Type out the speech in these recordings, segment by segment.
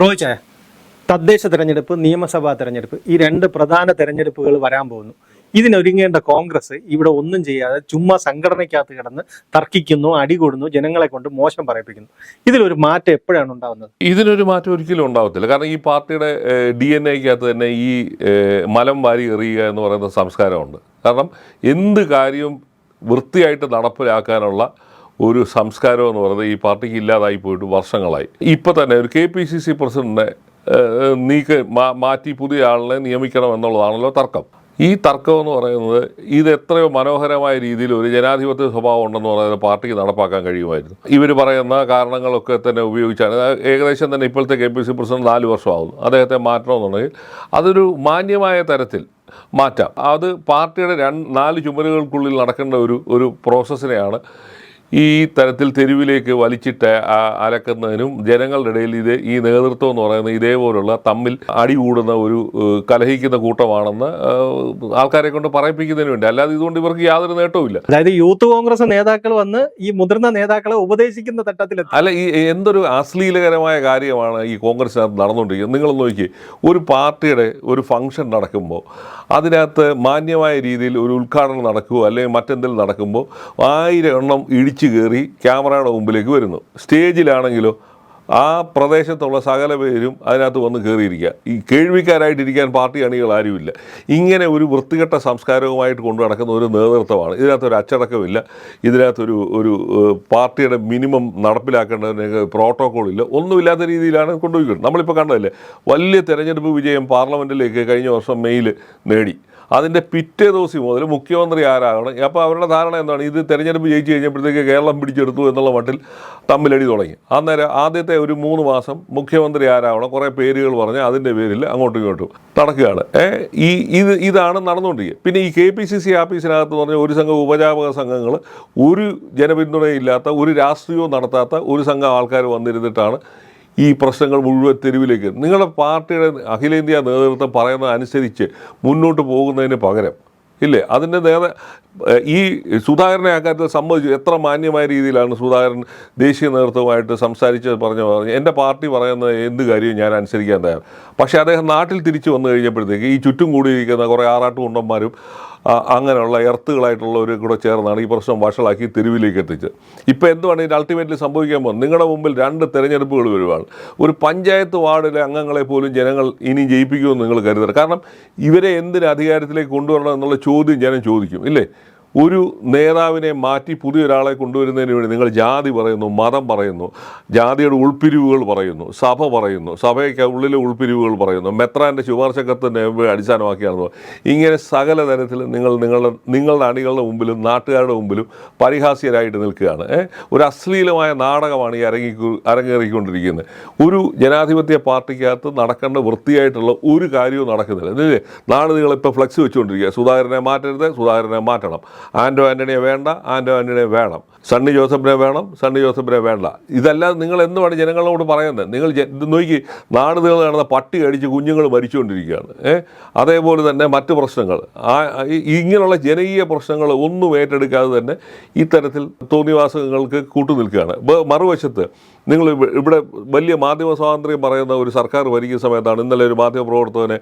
റോയിച്ചേ തദ്ദേശ തെരഞ്ഞെടുപ്പ് നിയമസഭാ തെരഞ്ഞെടുപ്പ് ഈ രണ്ട് പ്രധാന തെരഞ്ഞെടുപ്പുകൾ വരാൻ പോകുന്നു. ഇതിനൊരുങ്ങേണ്ട കോൺഗ്രസ് ഇവിടെ ഒന്നും ചെയ്യാതെ ചുമ്മാ സംഘടനയ്ക്കകത്ത് കിടന്ന് തർക്കിക്കുന്നു അടികൂടുന്നു ജനങ്ങളെ കൊണ്ട് മോശം പറയിപ്പിക്കുന്നു. ഇതിലൊരു മാറ്റം എപ്പോഴാണ് ഉണ്ടാവുന്നത്? ഇതിനൊരു മാറ്റം ഒരിക്കലും ഉണ്ടാവത്തില്ല. കാരണം ഈ പാർട്ടിയുടെ ഡി എൻ എക്കകത്ത് തന്നെ ഈ മലം വാരി എറിയുക എന്ന് പറയുന്ന സംസ്കാരമുണ്ട്. കാരണം എന്ത് കാര്യവും വൃത്തിയായിട്ട് നടപ്പിലാക്കാനുള്ള ഒരു സംസ്കാരം എന്ന് പറയുന്നത് ഈ പാർട്ടിക്ക് ഇല്ലാതായി പോയിട്ട് വർഷങ്ങളായി. ഇപ്പോൾ തന്നെ ഒരു കെ പി സി സി പ്രസിഡന്റിനെ നീക്ക മാറ്റി പുതിയ ആളിനെ നിയമിക്കണം എന്നുള്ളതാണല്ലോ തർക്കം. ഈ തർക്കം എന്ന് പറയുന്നത് ഇത് എത്രയോ മനോഹരമായ രീതിയിൽ ഒരു ജനാധിപത്യ സ്വഭാവം ഉണ്ടെന്ന് പറയുന്നത് പാർട്ടിക്ക് നടപ്പാക്കാൻ കഴിയുമായിരുന്നു. ഇവർ പറയുന്ന കാരണങ്ങളൊക്കെ തന്നെ ഉപയോഗിച്ചാണ്. ഏകദേശം തന്നെ ഇപ്പോഴത്തെ കെ പി സി പ്രസിഡന്റ് നാല് വർഷമാകുന്നു അദ്ദേഹത്തെ മാറ്റണമെന്നുണ്ടെങ്കിൽ അതൊരു മാന്യമായ തരത്തിൽ മാറ്റാം. അത് പാർട്ടിയുടെ രണ്ട് നാല് ചുമരുകൾക്കുള്ളിൽ നടക്കേണ്ട ഒരു ഒരു പ്രോസസ്സിനെയാണ് ഈ തരത്തിൽ തെരുവിലേക്ക് വലിച്ചിട്ട് അലക്കുന്നതിനും ജനങ്ങളുടെ ഇടയിൽ ഇത് ഈ നേതൃത്വം എന്ന് പറയുന്നത് ഇതേപോലുള്ള തമ്മിൽ അടികൂടുന്ന ഒരു കലഹിക്കുന്ന കൂട്ടമാണെന്ന് ആൾക്കാരെ കൊണ്ട് പറയിപ്പിക്കുന്നതിന് വേണ്ടി. അല്ലാതെ ഇതുകൊണ്ട് ഇവർക്ക് യാതൊരു നേട്ടവുമില്ല. അതായത് യൂത്ത് കോൺഗ്രസ് നേതാക്കൾ വന്ന് ഈ മുതിർന്ന നേതാക്കളെ ഉപദേശിക്കുന്ന തട്ടത്തിൽ അല്ല ഈ എന്തൊരു അശ്ലീലകരമായ കാര്യമാണ് ഈ കോൺഗ്രസിനകത്ത് നടന്നുകൊണ്ടിരിക്കുന്നത്. നിങ്ങൾ നോക്കി ഒരു പാർട്ടിയുടെ ഒരു ഫംഗ്ഷൻ നടക്കുമ്പോൾ അതിനകത്ത് മാന്യമായ രീതിയിൽ ഒരു ഉദ്ഘാടനം നടക്കുമോ അല്ലെങ്കിൽ മറ്റെന്തെങ്കിലും നടക്കുമ്പോൾ ആയിരം എണ്ണം ഇടിച്ചു കയറി ക്യാമറയുടെ മുമ്പിലേക്ക് വരുന്നു. സ്റ്റേജിലാണെങ്കിലോ ആ പ്രദേശത്തുള്ള സകല പേരും അതിനകത്ത് വന്ന് കയറിയിരിക്കുക. ഈ കേൾവിക്കാരായിട്ടിരിക്കാൻ പാർട്ടി അണികൾ ആരുമില്ല. ഇങ്ങനെ ഒരു വൃത്തികെട്ട സംസ്കാരവുമായിട്ട് കൊണ്ടു നടക്കുന്ന ഒരു നേതൃത്വമാണ്. ഇതിനകത്തൊരു അച്ചടക്കമില്ല. ഇതിനകത്തൊരു ഒരു പാർട്ടിയുടെ മിനിമം നടപ്പിലാക്കേണ്ടതിന് പ്രോട്ടോകോൾ ഇല്ല ഒന്നുമില്ലാത്ത രീതിയിലാണ് കൊണ്ടുപോയിക്കുന്നത് നമ്മളിപ്പോൾ കണ്ടതല്ലേ? വലിയ തെരഞ്ഞെടുപ്പ് വിജയം പാർലമെന്റിലേക്ക് കഴിഞ്ഞ വർഷം മെയ്യിൽ നേടി. അതിന്റെ പിറ്റേ ദിവസം മുതൽ മുഖ്യമന്ത്രി ആരാകണം? അപ്പോൾ അവരുടെ ധാരണ എന്താണ്? ഇത് തെരഞ്ഞെടുപ്പ് ജയിച്ചു കഴിഞ്ഞപ്പോഴത്തേക്ക് കേരളം പിടിച്ചെടുത്തു എന്നുള്ള മട്ടിൽ തമ്മിലടി തുടങ്ങി. അന്നേരം ആദ്യത്തെ ഒരു മൂന്ന് മാസം മുഖ്യമന്ത്രി ആരാവണം? കുറേ പേരുകൾ പറഞ്ഞ് അതിന്റെ പേരിൽ അങ്ങോട്ടും ഇങ്ങോട്ടും നടക്കുകയാണ്. ഈ ഇത് ഇതാണ് നടന്നുകൊണ്ടിരിക്കുക പിന്നെ ഈ കെ പി സി സി ആഫീസിനകത്ത് പറഞ്ഞ ഒരു സംഘം ഉപജാപക സംഘങ്ങൾ ഒരു ജനപിന്തുണയില്ലാത്ത ഒരു രാഷ്ട്രീയവും നടത്താത്ത ഒരു സംഘം ആൾക്കാർ വന്നിരുന്നിട്ടാണ് ഈ പ്രശ്നങ്ങൾ മുഴുവൻ തെരുവിലേക്ക്. നിങ്ങളുടെ പാർട്ടിയുടെ അഖിലേന്ത്യാ നേതൃത്വം പറയുന്നത് അനുസരിച്ച് മുന്നോട്ട് പോകുന്നതിന് പകരം ഇല്ലേ? അതിന്റെ നേരെ ഈ സുധാകരനെ അക്കാര്യത്തിൽ സമ്മതിച്ചു. എത്ര മാന്യമായ രീതിയിലാണ് സുധാകരൻ ദേശീയ നേതൃത്വമായിട്ട് സംസാരിച്ച് പറഞ്ഞു പറഞ്ഞു എന്റെ പാർട്ടി പറയുന്ന എന്ത് കാര്യവും ഞാൻ അനുസരിക്കാൻ തയ്യാർ പക്ഷേ അദ്ദേഹം നാട്ടിൽ തിരിച്ചു വന്നു കഴിഞ്ഞപ്പോഴത്തേക്ക് ഈ ചുറ്റും കൂടിയിരിക്കുന്ന കുറേ ആറാട്ടുകുണ്ടന്മാരും അങ്ങനെയുള്ള എർത്തുകളായിട്ടുള്ളവരും കൂടെ ചേർന്നാണ് ഈ പ്രശ്നം വഷളാക്കി തെരുവിലേക്ക് എത്തിച്ചത്. ഇപ്പോൾ എന്തുവാണ് ഇതിന്റെ അൾട്ടിമേറ്റ്ലി സംഭവിക്കാൻ പോകുന്നത്? നിങ്ങളുടെ മുമ്പിൽ രണ്ട് തെരഞ്ഞെടുപ്പുകൾ വരുവാണ്. ഒരു പഞ്ചായത്ത് വാർഡിലെ അംഗങ്ങളെ പോലും ജനങ്ങൾ ഇനി ജയിപ്പിക്കുമെന്ന് നിങ്ങൾ കരുതരുത്. കാരണം ഇവരെ എന്തിന് അധികാരത്തിലേക്ക് കൊണ്ടുവരണം എന്നുള്ള ചോദ്യം ജനം ചോദിക്കും ഇല്ലേ? ഒരു നേതാവിനെ മാറ്റി പുതിയൊരാളെ കൊണ്ടുവരുന്നതിന് വേണ്ടി നിങ്ങൾ ജാതി പറയുന്നു മതം പറയുന്നു ജാതിയുടെ ഉൾപ്പിരിവുകൾ പറയുന്നു സഭ പറയുന്നു സഭയ്ക്ക് ഉള്ളിലെ ഉൾപ്പിരിവുകൾ പറയുന്നു മെത്രാന്റെ ശുപാർശക്കത്തിനെ അടിസ്ഥാനമാക്കിയാണെന്ന് ഇങ്ങനെ സകല തരത്തിൽ നിങ്ങൾ നിങ്ങളുടെ നിങ്ങളുടെ അണികളുടെ മുമ്പിലും നാട്ടുകാരുടെ മുമ്പിലും പരിഹാസ്യരായിട്ട് നിൽക്കുകയാണ്. ഒരു അശ്ലീലമായ നാടകമാണ് ഈ അരങ്ങി അരങ്ങേറിക്കൊണ്ടിരിക്കുന്നത്. ഒരു ജനാധിപത്യ പാർട്ടിക്കകത്ത് നടക്കേണ്ട വൃത്തിയായിട്ടുള്ള ഒരു കാര്യവും നടക്കുന്നില്ല. നാട് നിങ്ങളിപ്പോൾ ഫ്ലെക്സ് വെച്ചുകൊണ്ടിരിക്കുക സുധാകരനെ മാറ്റരുത് സുധാകരനെ മാറ്റണം. ആൻഡോ ആന്റണിയെ വേണ്ട ആന്റോ ആന്റണിയെ വേണം. സണ്ണി ജോസഫിനെ വേണം സണ്ണി ജോസഫിനെ വേണ്ട. ഇതെല്ലാം നിങ്ങൾ എന്തുമാണ് ജനങ്ങളോട് പറയുന്നത്? നിങ്ങൾ നോക്കി നാട് നിങ്ങൾ നടന്ന പട്ടി അടിച്ച് കുഞ്ഞുങ്ങൾ മരിച്ചുകൊണ്ടിരിക്കുകയാണ്. ഏ? അതേപോലെ തന്നെ മറ്റ് പ്രശ്നങ്ങൾ. ആ ഇങ്ങനെയുള്ള ജനകീയ പ്രശ്നങ്ങൾ ഒന്നും ഏറ്റെടുക്കാതെ തന്നെ ഇത്തരത്തിൽ തോന്നിവാസങ്ങൾക്ക് കൂട്ടുനിൽക്കുകയാണ്. മറുവശത്ത് നിങ്ങൾ ഇവിടെ വലിയ മാധ്യമ സ്വാതന്ത്ര്യം പറയുന്ന ഒരു സർക്കാർ ഭരിക്കുന്ന സമയത്താണ് ഇന്നലെ ഒരു മാധ്യമപ്രവർത്തകനെ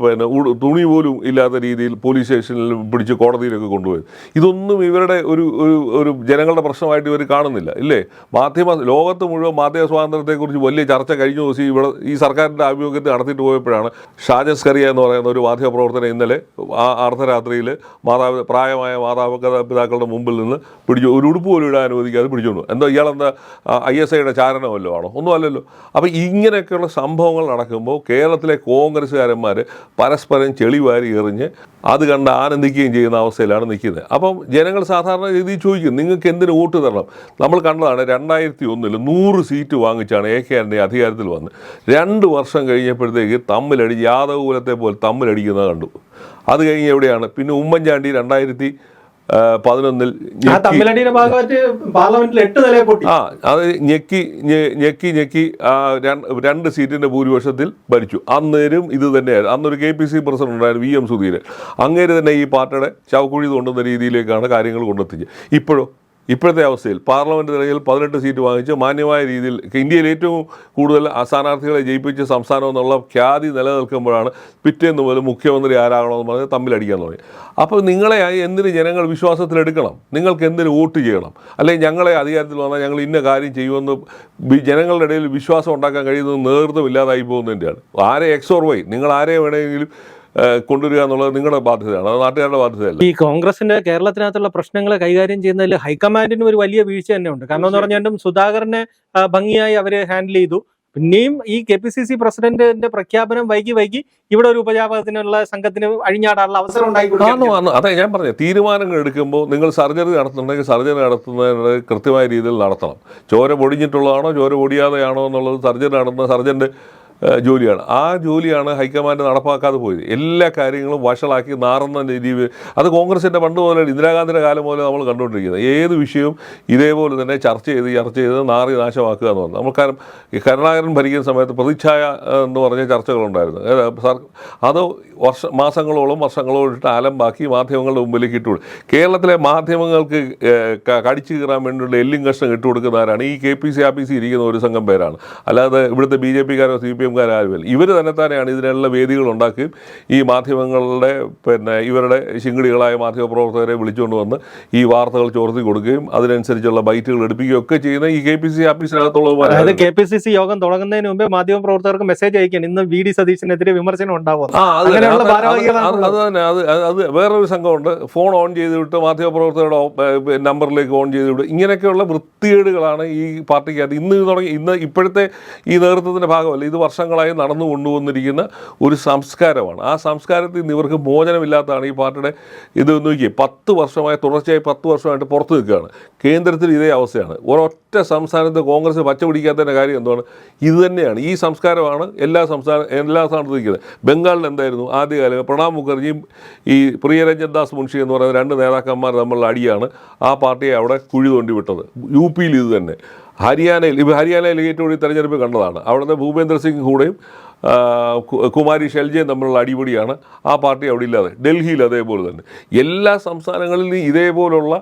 പിന്നെ തുണി പോലും ഇല്ലാത്ത രീതിയിൽ പോലീസ് സ്റ്റേഷനിൽ പിടിച്ച് കോടതിയിലൊക്കെ കൊണ്ടുപോയി ഇതൊന്നും ഇവരുടെ ഒരു ഒരു ഒരു ജനങ്ങളുടെ പ്രശ്നമായിട്ട് ഇവർ കാണുന്നില്ല. ഇല്ലേ? മാധ്യമ ലോകത്ത് മുഴുവൻ മാധ്യമ സ്വാതന്ത്ര്യത്തെക്കുറിച്ച് വലിയ ചർച്ച കഴിഞ്ഞ ദിവസം ഇവിടെ ഈ സർക്കാരിന്റെ ആഭിമുഖ്യത്തിൽ നടത്തിയിട്ട് പോയപ്പോഴാണ് ഷാജസ് കറിയ എന്ന് പറയുന്ന ഒരു മാധ്യമ പ്രവർത്തനം ഇന്നലെ ആ അർദ്ധരാത്രിയിൽ മാതാപി പ്രായമായ മാതാപിതാക്കളുടെ മുമ്പിൽ നിന്ന് പിടിച്ചു ഒരു ഉടുപ്പ് പോലും ഇടാൻ അനുവദിക്കാതെ പിടിച്ചോണ്ടു എന്തോ ഇയാളെന്താ ഐ എസ് ഐയുടെ ചാരണമല്ലോ ആണോ? ഒന്നും അല്ലല്ലോ. അപ്പോൾ ഇങ്ങനെയൊക്കെയുള്ള സംഭവങ്ങൾ നടക്കുമ്പോൾ കേരളത്തിലെ കോൺഗ്രസ്സുകാരന്മാർ പരസ്പരം ചെളിവാരി എറിഞ്ഞ് അത് കണ്ട് ആനന്ദിക്കുകയും ചെയ്യുന്ന അവസ്ഥയിലാണ് നിൽക്കുന്നത്. അപ്പം ജനങ്ങൾ സാധാരണ രീതിയിൽ ചോദിക്കും നിങ്ങൾക്ക് എന്തിന് വോട്ട് തരണം? നമ്മൾ കണ്ടതാണ് രണ്ടായിരത്തി ഒന്നിൽ നൂറ് സീറ്റ് വാങ്ങിച്ചാണ് എ കെ ആന്റെ അധികാരത്തിൽ വന്ന്. രണ്ട് വർഷം കഴിഞ്ഞപ്പോഴത്തേക്ക് തമ്മിലടി യാദവ് കുലത്തെ പോലെ തമ്മിലടിക്കുന്നത് കണ്ടു. അത് കഴിഞ്ഞ് എവിടെയാണ്? പിന്നെ ഉമ്മൻചാണ്ടി രണ്ടായിരത്തി പതിനൊന്നിൽ ആ അത് ഞെക്കി ഞെക്കി ഞെക്കി ആ രണ്ട് രണ്ട് സീറ്റിന്റെ ഭൂരിപക്ഷത്തിൽ ഭരിച്ചു. അന്നേരം ഇത് തന്നെയായിരുന്നു. അന്നൊരു കെ പി സി പ്രസിഡന്റ് ഉണ്ടായിരുന്നു വി എം സുധീരൻ. അങ്ങേര് തന്നെ ഈ പാർട്ടിയുടെ ചവക്കുഴി തോണ്ടുന്ന രീതിയിലേക്കാണ് കാര്യങ്ങൾ കൊണ്ടെത്തിച്ചത്. ഇപ്പോഴോ? ഇപ്പോഴത്തെ അവസ്ഥയിൽ പാർലമെന്റ് തിരഞ്ഞെടുപ്പിൽ പതിനെട്ട് സീറ്റ് വാങ്ങിച്ച് മാന്യമായ രീതിയിൽ ഇന്ത്യയിൽ ഏറ്റവും കൂടുതൽ സ്ഥാനാർത്ഥികളെ ജയിപ്പിച്ച സംസ്ഥാനം എന്നുള്ള ഖ്യാതി നിലനിൽക്കുമ്പോഴാണ് പിറ്റേന്ന് മുതൽ മുഖ്യമന്ത്രി ആരാകണമെന്ന് പറഞ്ഞ് തമ്മിലടിക്കാൻ തുടങ്ങി. അപ്പോൾ നിങ്ങളെ എന്തിന് ജനങ്ങൾ വിശ്വാസത്തിലെടുക്കണം? നിങ്ങൾക്ക് എന്തിന് വോട്ട് ചെയ്യണം? അല്ലെങ്കിൽ ഞങ്ങളെ അധികാരത്തിൽ വന്നാൽ ഞങ്ങൾ ഇന്ന കാര്യം ചെയ്യുമെന്ന് ജനങ്ങളുടെ ഇടയിൽ വിശ്വാസം ഉണ്ടാക്കാൻ കഴിയുന്നത് നേതൃത്വം ഇല്ലാതായി പോകുന്നതിന്റെയാണ്. ആരെ എക്സ് ഓർ വൈ നിങ്ങൾ ആരെ വേണമെങ്കിലും കൊണ്ടുവരിക എന്നുള്ളത് നിങ്ങളുടെ ബാധ്യതയാണ്. അത് നാട്ടുകാരുടെ ബാധ്യതയല്ല. ഈ കോൺഗ്രസിന്റെ കേരളത്തിനകത്തുള്ള പ്രശ്നങ്ങൾ കൈകാര്യം ചെയ്യുന്നതിൽ ഹൈക്കമാൻഡിന് ഒരു വലിയ വീഴ്ച തന്നെ ഉണ്ട്. കാരണം എന്ന് പറഞ്ഞാലും സുധാകരനെ ഭംഗിയായി അവർ ഹാൻഡിൽ ചെയ്തു. പിന്നെയും ഈ കെ പി സി സി പ്രസിഡന്റിന്റെ പ്രഖ്യാപനം വൈകി വൈകി ഇവിടെ ഒരു ഉപജാപകത്തിനുള്ള സംഘത്തിന് അഴിഞ്ഞാടാനുള്ള അവസരം ഉണ്ടായി ആണ് കൊടുക്കുകയാണ് അതെ ഞാൻ പറഞ്ഞു തീരുമാനങ്ങൾ എടുക്കുമ്പോൾ നിങ്ങൾ സർജറി നടത്തുന്നുണ്ടെങ്കിൽ സർജറി നടത്തുന്നതിന് കൃത്യമായ രീതിയിൽ നടത്തണം. ചോര പൊടിഞ്ഞിട്ടുള്ളതാണോ ചോര പൊടിയാതെയാണോ എന്നുള്ളത് സർജറി നടത്തുന്ന സർജന്റെ ഏഹ്, ജോലിയാണ്. ആ ജോലിയാണ് ഹൈക്കമാൻഡ് നടപ്പാക്കാതെ പോയത്. എല്ലാ കാര്യങ്ങളും വഷളാക്കി നാറുന്ന രീതിയിൽ അത് കോൺഗ്രസിന്റെ പണ്ട് മുതലേ ഇന്ദിരാഗാന്ധിയുടെ കാലം മുതലേ നമ്മൾ കണ്ടുകൊണ്ടിരിക്കുന്നത്. ഏത് വിഷയവും ഇതേപോലെ തന്നെ ചർച്ച ചെയ്ത് ചർച്ച ചെയ്ത് നാറി നാശമാക്കുക എന്ന് പറഞ്ഞു. നമ്മൾ കാരണം ഈ കരുണാകരൻ ഭരിക്കുന്ന സമയത്ത് പ്രതിച്ഛായ എന്ന് പറഞ്ഞ ചർച്ചകളുണ്ടായിരുന്നു. അത് വർഷ മാസങ്ങളോളം വർഷങ്ങളോളം ഇട്ട് അലമ്പാക്കി മാധ്യമങ്ങളുടെ മുമ്പിലേക്ക് ഇട്ടു. കേരളത്തിലെ മാധ്യമങ്ങൾക്ക് കടിച്ചു കീറാൻ വേണ്ടിയുള്ള എല്ലും കഷ്ണം ഇട്ടുകൊടുക്കുന്നവരാണ് ഈ K P C R P C ഇരിക്കുന്ന ഒരു സംഘം പേരാണ്. അല്ലാതെ ഇവിടുത്തെ ബി ജെ പിക്കാരോ സി പി ആരുമല്ല ഇവർ തന്നെ തന്നെയാണ് ഇതിനുള്ള വേദികൾ ഉണ്ടാക്കുകയും ഈ മാധ്യമങ്ങളുടെ പിന്നെ ഇവരുടെ ശിങ്കിടികളായ മാധ്യമപ്രവർത്തകരെ വിളിച്ചുകൊണ്ട് വന്ന് ഈ വാർത്തകൾ ചോർത്തി കൊടുക്കുകയും അതിനനുസരിച്ചുള്ള ബൈറ്റുകൾ എടുപ്പിക്കുകയും ഒക്കെ ചെയ്യുന്ന ഈ കെ പി സി അതായത് ആഫീസിനകത്തുള്ളവരാണ് കെ പി സി സി യോഗം തുടങ്ങുന്നതിന് മുമ്പേ മാധ്യമപ്രവർത്തകർക്ക് മെസ്സേജ് അയക്കാൻ ഇന്ന് വി ഡി സതീശനെതിരെ വിമർശനം ഉണ്ടാവും അത് തന്നെ. അത് അത് വേറൊരു സംഘമുണ്ട്. ഫോൺ ഓൺ ചെയ്ത് വിട്ട് മാധ്യമപ്രവർത്തകരുടെ നമ്പറിലേക്ക് ഓൺ ചെയ്ത് വിട്ട് ഇങ്ങനെയൊക്കെയുള്ള വൃത്തികേടുകളാണ് ഈ പാർട്ടിക്കകത്ത് ഇന്ന് തുടങ്ങി ഇന്ന് ഇപ്പോഴത്തെ ഈ നേതൃത്വത്തിന്റെ ഭാഗമല്ല. ഇത് വർഷങ്ങളായി നടന്നു കൊണ്ടുവന്നിരിക്കുന്ന ഒരു സംസ്കാരമാണ്. ആ സംസ്കാരത്തിൽ നിന്ന് ഇവർക്ക് മോചനമില്ലാത്തതാണ് ഈ പാർട്ടിയുടെ ഇത് നോക്കിയേ പത്ത് വർഷമായി തുടർച്ചയായി പത്ത് വർഷമായിട്ട് പുറത്തു നിൽക്കുകയാണ്. കേന്ദ്രത്തിൽ ഇതേ അവസ്ഥയാണ്. ഒരൊറ്റ സംസ്ഥാനത്ത് കോൺഗ്രസ് പച്ച പിടിക്കാത്തതിന്റെ കാര്യം എന്താണ് ഇത് തന്നെയാണ്. ഈ സംസ്കാരമാണ് എല്ലാ സംസ്ഥാന എല്ലാ സ്ഥാനത്തും നിൽക്കുന്നത്. ബംഗാളിൽ എന്തായിരുന്നു? ആദ്യകാലം പ്രണാബ് മുഖർജിയും ഈ പ്രിയരഞ്ജൻ ദാസ് മുൻഷി എന്ന് പറയുന്ന രണ്ട് നേതാക്കന്മാർ തമ്മിലുള്ള അടിയാണ് ആ പാർട്ടിയെ അവിടെ കുഴി തോണ്ടി വിട്ടത്. യു പിയിൽ ഇത് തന്നെ. ഹരിയാനയിൽ ഇപ്പോൾ ഹരിയാനയിൽ ഏറ്റവും കൂടുതൽ തെരഞ്ഞെടുപ്പ് കണ്ടതാണ്. അവിടുന്ന് ഭൂപേന്ദ്ര സിംഗ് കൂടെയും കുമാരി ഷെൽജയും തമ്മിലുള്ള അടിപൊളിയാണ്. ആ പാർട്ടി അവിടെ ഇല്ലാതെ ഡൽഹിയിൽ അതേപോലെ തന്നെ. എല്ലാ സംസ്ഥാനങ്ങളിലും ഇതേപോലുള്ള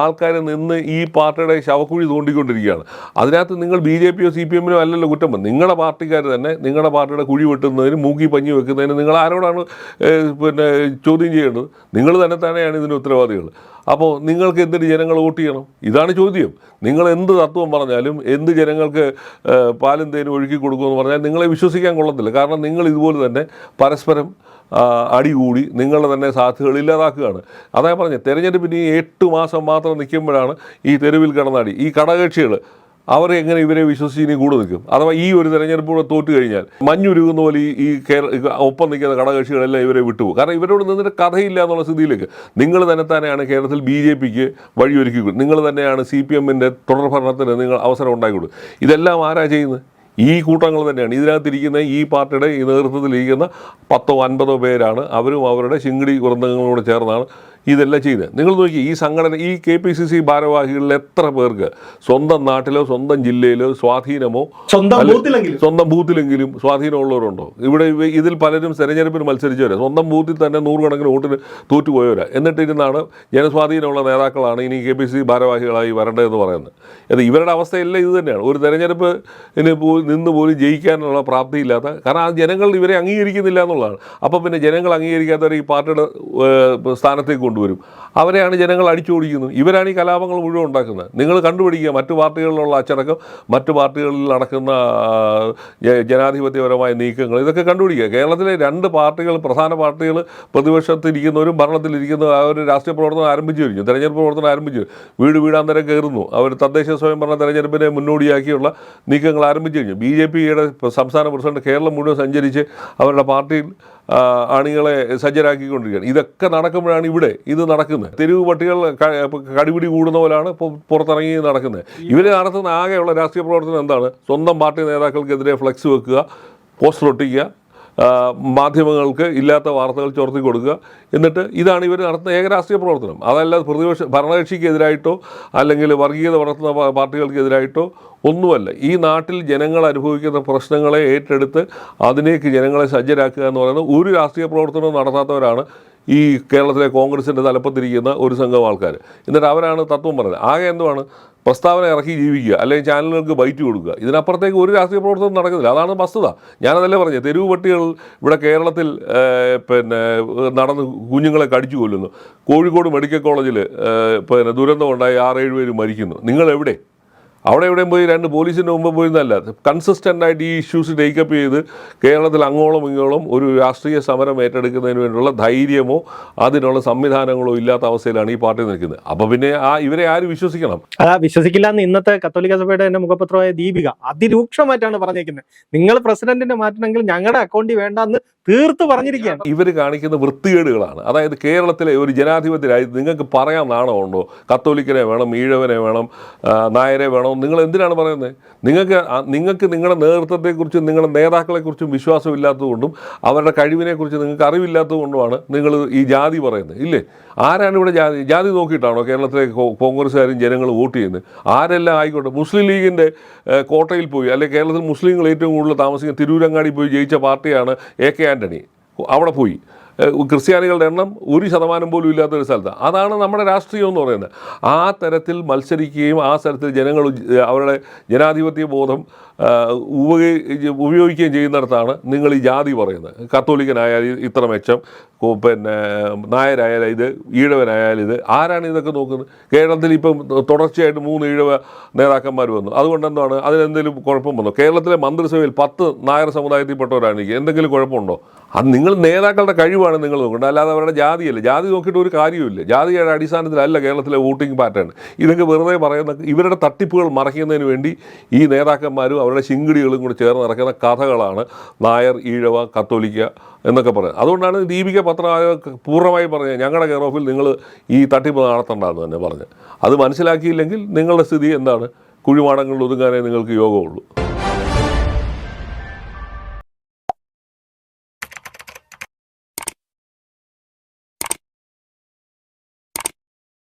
ആൾക്കാർ നിന്ന് ഈ പാർട്ടിയുടെ ശവക്കുഴി തോണ്ടിക്കൊണ്ടിരിക്കുകയാണ്. അതിനകത്ത് നിങ്ങൾ ബി ജെ പിയോ സി പി എമ്മിനോ അല്ലല്ലോ കുറ്റം. നിങ്ങളുടെ പാർട്ടിക്കാർ തന്നെ നിങ്ങളുടെ പാർട്ടിയുടെ കുഴി വെട്ടുന്നതിന് മൂക്കി പഞ്ഞി വെക്കുന്നതിന് നിങ്ങൾ ആരോടാണ് പിന്നെ ചോദ്യം ചെയ്യേണ്ടത്? നിങ്ങൾ തന്നെ തന്നെയാണ് ഇതിന് ഉത്തരവാദികൾ. അപ്പോൾ നിങ്ങൾക്ക് എന്തിന് ജനങ്ങൾ വോട്ട് ചെയ്യണം? ഇതാണ് ചോദ്യം. നിങ്ങൾ എന്ത് തത്വം പറഞ്ഞാലും എന്ത് ജനങ്ങൾക്ക് പാലും തേനും ഒഴുക്കി കൊടുക്കുമെന്ന് പറഞ്ഞാൽ നിങ്ങളെ വിശ്വസിക്കാൻ കൊള്ളത്തില്ല. കാരണം നിങ്ങൾ ഇതുപോലെ തന്നെ പരസ്പരം അടികൂടി നിങ്ങളുടെ തന്നെ സാധ്യതകൾ ഇല്ലാതാക്കുകയാണ്. അതാ പറഞ്ഞത് തെരഞ്ഞെടുപ്പിന് എട്ട് മാസം മാത്രം നിൽക്കുമ്പോഴാണ് ഈ തെരുവിൽ കടന്നാടി ഈ കടകക്ഷികൾ അവർ എങ്ങനെ ഇവരെ വിശ്വസിച്ച് ഇനി കൂടെ നിൽക്കും? അഥവാ ഈ ഒരു തെരഞ്ഞെടുപ്പ് തോറ്റു കഴിഞ്ഞാൽ മഞ്ഞുരുകുന്ന പോലെ ഈ ഈ കേര ഒപ്പം നിൽക്കുന്ന ഘടകകക്ഷികളെല്ലാം ഇവരെ വിട്ടുപോകും. കാരണം ഇവരോട് നിന്നിട്ട് കഥയില്ല എന്നുള്ള സ്ഥിതിയിലേക്ക്. നിങ്ങൾ തന്നെ തന്നെയാണ് കേരളത്തിൽ ബി ജെ പിക്ക് വഴിയൊരുക്കി നിങ്ങൾ തന്നെയാണ് സി പി എമ്മിന്റെ തുടർഭരണത്തിന് നിങ്ങൾ അവസരം ഉണ്ടാക്കി കൊടുക്കും ഇതെല്ലാം ആരാ ചെയ്യുന്നത്? ഈ കൂട്ടങ്ങൾ തന്നെയാണ്. ഇതിനകത്തിരിക്കുന്ന ഈ പാർട്ടിയുടെ ഈ നേതൃത്വത്തിലിരിക്കുന്ന പത്തോ അൻപതോ പേരാണ്. അവരും അവരുടെ ശിങ്കിടി വൃന്ദങ്ങളോട് ചേർന്നാണ് ഇതെല്ലാം ചെയ്ത്. നിങ്ങൾ നോക്കി ഈ സംഘടന ഈ കെ പി സി സി ഭാരവാഹികളിൽ എത്ര പേർക്ക് സ്വന്തം നാട്ടിലോ സ്വന്തം ജില്ലയിലോ സ്വാധീനമോ സ്വന്തം ബൂത്തിലെങ്കിലും. സ്വാധീനമുള്ളവരുണ്ടോ? ഇവിടെ ഇതിൽ പലരും തെരഞ്ഞെടുപ്പിന് മത്സരിച്ചവരാ. സ്വന്തം ബൂത്തിൽ തന്നെ നൂറുകണക്കിന് വോട്ടിന് തോറ്റുപോയവരാ. എന്നിട്ടിരുന്നാണ് ജനസ്വാധീനമുള്ള നേതാക്കളാണ് ഇനി കെ പി സി ഭാരവാഹികളായി വരേണ്ടതെന്ന് പറയുന്നത്. അത് ഇവരുടെ അവസ്ഥയെല്ലാം ഇത് തന്നെയാണ്. ഒരു തെരഞ്ഞെടുപ്പിന് നിന്ന് പോലും ജയിക്കാനുള്ള പ്രാപ്തിയില്ലാത്ത കാരണം ആ ജനങ്ങൾ ഇവരെ അംഗീകരിക്കുന്നില്ല എന്നുള്ളതാണ്. അപ്പം പിന്നെ ജനങ്ങൾ അംഗീകരിക്കാത്തവരെ ഈ പാർട്ടിയുടെ സ്ഥാനത്തേക്ക് സ്ഥാനത്തേക്ക് കൊണ്ടുവരും. അവരെയാണ് ജനങ്ങൾ അടിച്ചുപൊടിക്കുന്നത് ഇവരാണ് ഈ കലാപങ്ങൾ മുഴുവൻ ഉണ്ടാക്കുന്നത്. നിങ്ങൾ കണ്ടുപിടിക്കുക. മറ്റു പാർട്ടികളിലുള്ള അച്ചടക്കം മറ്റു പാർട്ടികളിൽ നടക്കുന്ന ജനാധിപത്യപരമായ നീക്കങ്ങൾ ഇതൊക്കെ കണ്ടുപിടിക്കുക. കേരളത്തിലെ രണ്ട് പാർട്ടികൾ പ്രധാന പാർട്ടികൾ പ്രതിപക്ഷത്തിരിക്കുന്നവരും ഭരണത്തിലിരിക്കുന്ന ആ ഒരു രാഷ്ട്രീയ പ്രവർത്തനം ആരംഭിച്ചു കഴിഞ്ഞു. തെരഞ്ഞെടുപ്പ് പ്രവർത്തനം ആരംഭിച്ചു. വീട് വീടാന്തരം കയറുന്നു. അവർ തദ്ദേശ സ്വയംഭരണ തെരഞ്ഞെടുപ്പിനെ മുന്നോടിയാക്കിയുള്ള നീക്കങ്ങൾ ആരംഭിച്ചു കഴിഞ്ഞു. ബി ജെ പിയുടെ സംസ്ഥാന പ്രസിഡന്റ് കേരളം മുഴുവൻ സഞ്ചരിച്ച് അവരുടെ പാർട്ടിയിൽ ആ, അണികളെ സജ്ജരാക്കിക്കൊണ്ടിരിക്കുകയാണ്. ഇതൊക്കെ നടക്കുമ്പോഴാണ് ഇവിടെ ഇത് നടക്കുന്നത്. തെരുവ് പട്ടികൾ കടിപിടി കൂടുന്ന ഇപ്പോൾ പുറത്തിറങ്ങി നടക്കുന്നത്. ഇവർ നടത്തുന്ന ആകെയുള്ള രാഷ്ട്രീയ പ്രവർത്തനം എന്താണ്? സ്വന്തം പാർട്ടി നേതാക്കൾക്കെതിരെ ഫ്ലെക്സ് വെക്കുക പോസ്റ്റർ ഒട്ടിക്കുക മാധ്യമങ്ങൾക്ക് ഇല്ലാത്ത വാർത്തകൾ ചോർത്തി കൊടുക്കുക. എന്നിട്ട് ഇതാണ് ഇവർ നടത്തുന്ന ഏക രാഷ്ട്രീയ പ്രവർത്തനം. അതല്ലാതെ പ്രതിപക്ഷ ഭരണകക്ഷിക്കെതിരായിട്ടോ അല്ലെങ്കിൽ വർഗീയത വളർത്തുന്ന പാർട്ടികൾക്കെതിരായിട്ടോ ഒന്നുമല്ല. ഈ നാട്ടിൽ ജനങ്ങൾ അനുഭവിക്കുന്ന പ്രശ്നങ്ങളെ ഏറ്റെടുത്ത് അതിലേക്ക് ജനങ്ങളെ സജ്ജരാക്കുക എന്ന് പറയുന്നത് ഒരു രാഷ്ട്രീയ പ്രവർത്തനവും നടത്താത്തവരാണ് ഈ കേരളത്തിലെ കോൺഗ്രസിന്റെ തലപ്പത്തിരിക്കുന്ന ഒരു സംഘം ആൾക്കാർ എന്നിട്ട് അവരാണ് തത്വം പറഞ്ഞത്. ആകെ എന്തുവാണ്? പ്രസ്താവന ഇറക്കി ജീവിക്കുക അല്ലെങ്കിൽ ചാനലുകൾക്ക് ബൈറ്റ് കൊടുക്കുക. ഇതിനപ്പുറത്തേക്ക് ഒരു രാഷ്ട്രീയ പ്രവർത്തനം നടക്കുന്നില്ല അതാണ് വസ്തുത. ഞാനതല്ലേ പറഞ്ഞത്? തെരുവ് പട്ടികൾ ഇവിടെ കേരളത്തിൽ പിന്നെ നടന്ന് കുഞ്ഞുങ്ങളെ കടിച്ചു കൊല്ലുന്നു. കോഴിക്കോട് മെഡിക്കൽ കോളേജിൽ പിന്നെ ദുരന്തമുണ്ടായി ആറേഴ് പേര് മരിക്കുന്നു. നിങ്ങൾ എവിടെ അവിടെ എവിടെയും പോയി രണ്ട് പോലീസിന്റെ മുമ്പ് പോയിരുന്നല്ല കൺസിസ്റ്റന്റ് ആയിട്ട് ഈ ഇഷ്യൂസ് ടേക്കപ്പ് ചെയ്ത് കേരളത്തിൽ അങ്ങോളം ഇങ്ങോളം ഒരു രാഷ്ട്രീയ സമരം ഏറ്റെടുക്കുന്നതിന് വേണ്ടിയുള്ള ധൈര്യമോ അതിനുള്ള സംവിധാനങ്ങളോ ഇല്ലാത്ത അവസ്ഥയിലാണ് ഈ പാർട്ടി നിൽക്കുന്നത്. അപ്പോൾ പിന്നെ ആ ഇവരെ ആര് വിശ്വസിക്കണം? അതാ വിശ്വസിക്കില്ല എന്ന് ഇന്നത്തെ കത്തോലിക്ക സഭയുടെ തന്നെ മുഖപത്രമായ ദീപിക അതിരൂക്ഷമായിട്ടാണ് പറഞ്ഞേക്കുന്നത്. നിങ്ങൾ പ്രസിഡന്റിനെ മാറ്റണമെങ്കിൽ ഞങ്ങളുടെ അക്കൗണ്ടിൽ വേണ്ടെന്ന് തീർത്ത് പറഞ്ഞിരിക്കുകയാണ്. ഇവർ കാണിക്കുന്ന വൃത്തികേടുകളാണ്. അതായത് കേരളത്തിലെ ഒരു ജനാധിപത്യ രാജ്യത്ത് നിങ്ങൾക്ക് പറയാൻ നാണമുണ്ടോ? കത്തോലിക്കനെ വേണം ഈഴവനെ വേണം നായരെ വേണം നിങ്ങൾ എന്തിനാണ് പറയുന്നത്? നിങ്ങൾക്ക് നിങ്ങൾക്ക് നിങ്ങളുടെ നേതൃത്വത്തെക്കുറിച്ചും നിങ്ങളുടെ നേതാക്കളെക്കുറിച്ചും വിശ്വാസമില്ലാത്തതുകൊണ്ടും അവരുടെ കഴിവിനെക്കുറിച്ച് നിങ്ങൾക്ക് അറിവില്ലാത്തതുകൊണ്ടുമാണ് നിങ്ങൾ ഈ ജാതി പറയുന്നത്. ഇല്ലേ? ആരാണ് ഇവിടെ ജാതി? ജാതി നോക്കിയിട്ടാണോ കേരളത്തിലെ കോൺഗ്രസ്സുകാരും ജനങ്ങൾ വോട്ട് ചെയ്യുന്നത്? ആരെല്ലാം ആയിക്കോട്ടെ? മുസ്ലിം ലീഗിന്റെ കോട്ടയിൽ പോയി അല്ലെങ്കിൽ കേരളത്തിൽ മുസ്ലിങ്ങൾ ഏറ്റവും കൂടുതൽ താമസിക്കുന്ന തിരൂരങ്ങാടി പോയി ജയിച്ച പാർട്ടിയാണ് എ കെ ആന്റണി അവിടെ പോയി. ക്രിസ്ത്യാനികളുടെ എണ്ണം ഒരു ശതമാനം പോലും ഇല്ലാത്ത ഒരു സ്ഥലത്ത്. അതാണ് നമ്മുടെ രാഷ്ട്രീയം എന്ന് പറയുന്നത്. ആ തരത്തിൽ മത്സരിക്കുകയും ആ തരത്തിൽ ജനങ്ങൾ അവരുടെ ജനാധിപത്യ ബോധം ഉപയോഗിക്കുകയും ചെയ്യുന്നിടത്താണ് നിങ്ങൾ ഈ ജാതി പറയുന്നത്. കത്തോലിക്കനായാൽ ഇത്ര മെച്ചം പിന്നെ നായരായാലും ഇത് ഈഴവനായാലും ഇത്. ആരാണ് ഇതൊക്കെ നോക്കുന്നത്? കേരളത്തിൽ ഇപ്പം തുടർച്ചയായിട്ട് മൂന്ന് ഈഴവ നേതാക്കന്മാർ വന്നു. അതുകൊണ്ട് എന്താണ്? അതിനെന്തെങ്കിലും കുഴപ്പം വന്നു? കേരളത്തിലെ മന്ത്രിസഭയിൽ പത്ത് നായർ സമുദായത്തിൽപ്പെട്ടവരാണ് എന്തെങ്കിലും കുഴപ്പമുണ്ടോ? അത് നിങ്ങൾ നേതാക്കളുടെ കഴിവാണ്. നിങ്ങൾ നോക്കേണ്ടത് അല്ലാതെ അവരുടെ ജാതിയല്ല. ജാതി നോക്കിയിട്ട് ഒരു കാര്യമില്ല ജാതിയുടെ അടിസ്ഥാനത്തിലല്ല കേരളത്തിലെ വോട്ടിംഗ് പാറ്റേൺ. ഇതൊക്കെ വെറുതെ പറയുന്ന ഇവരുടെ തട്ടിപ്പുകൾ മറയ്ക്കുന്നതിന് വേണ്ടി ഈ നേതാക്കന്മാരും അവരുടെ ശിങ്കിടികളും കൂടി ചേർന്ന് നടക്കുന്ന കഥകളാണ് നായർ ഈഴവ കത്തോലിക്ക എന്നൊക്കെ പറയുന്നത്. അതുകൊണ്ടാണ് ദീപിക പത്രമായ പൂർണമായി പറഞ്ഞത് ഞങ്ങളുടെ കെയർ ഓഫിൽ നിങ്ങൾ ഈ തട്ടിപ്പ് നടത്തണ്ടെന്ന് തന്നെ പറഞ്ഞ് അത് മനസ്സിലാക്കിയില്ലെങ്കിൽ നിങ്ങളുടെ സ്ഥിതി എന്താണ്? കുഴിമാടങ്ങളിൽ ഒതുങ്ങാനേ നിങ്ങൾക്ക് യോഗമുള്ളൂ.